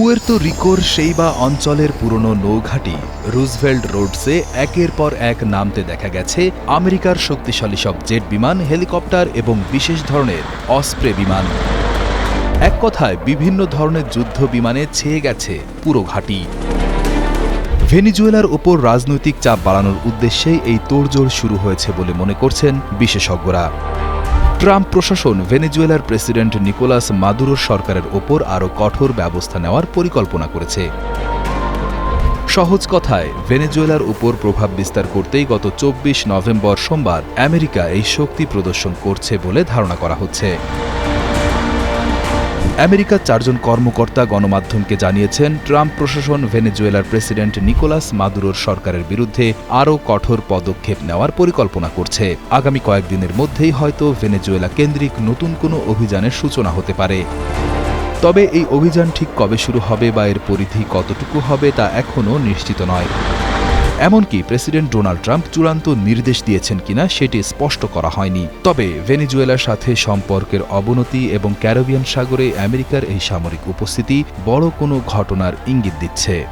Puerto রিকোর সেইবা অঞ্চলের পুরনো নৌঘাঁটি Roosevelt রোডসে একের পর এক নামতে দেখা গেছে আমেরিকার শক্তিশালী সব জেট বিমান, হেলিকপ্টার এবং বিশেষ ধরনের অস্প্রে বিমান। এক কথায়, বিভিন্ন ধরনের যুদ্ধ বিমানে ছেয়ে গেছে পুরো ঘাঁটি। ভেনিজুয়েলার ওপর রাজনৈতিক চাপ বাড়ানোর উদ্দেশ্যেই এই তোড়জোড় শুরু হয়েছে বলে মনে করছেন বিশেষজ্ঞরা। ট্রাম্প প্রশাসন ভেনেজুয়েলার প্রেসিডেন্ট নিকোলাস মাদুরোর সরকারের ওপর আরও কঠোর ব্যবস্থা নেওয়ার পরিকল্পনা করেছে। সহজ কথায়, ভেনেজুয়েলার উপর প্রভাব বিস্তার করতেই গত চব্বিশ নভেম্বর সোমবার আমেরিকা এই শক্তি প্রদর্শন করছে বলে ধারণা করা হচ্ছে। আমেরিকার চারজন কর্মকর্তা গণমাধ্যমকে জানিয়েছেন, ট্রাম্প প্রশাসন ভেনেজুয়েলার প্রেসিডেন্ট নিকোলাস মাদুরোর সরকারের বিরুদ্ধে আরও কঠোর পদক্ষেপ নেওয়ার পরিকল্পনা করছে। আগামী কয়েকদিনের মধ্যেই হয়তো ভেনেজুয়েলা কেন্দ্রিক নতুন কোনো অভিযানের সূচনা হতে পারে। তবে এই অভিযান ঠিক কবে শুরু হবে বা এর পরিধি কতটুকু হবে তা এখনও নিশ্চিত নয়। এমনকি প্রেসিডেন্ট ডোনাল্ড ট্রাম্প চূড়ান্ত নির্দেশ দিয়েছেন কিনা সেটি স্পষ্ট করা হয়নি। তবে ভেনিজুয়েলার সাথে সম্পর্কের অবনতি এবং ক্যারোবিয়ান সাগরে আমেরিকার এই সামরিক উপস্থিতি বড় কোনো ঘটনার ইঙ্গিত দিচ্ছে।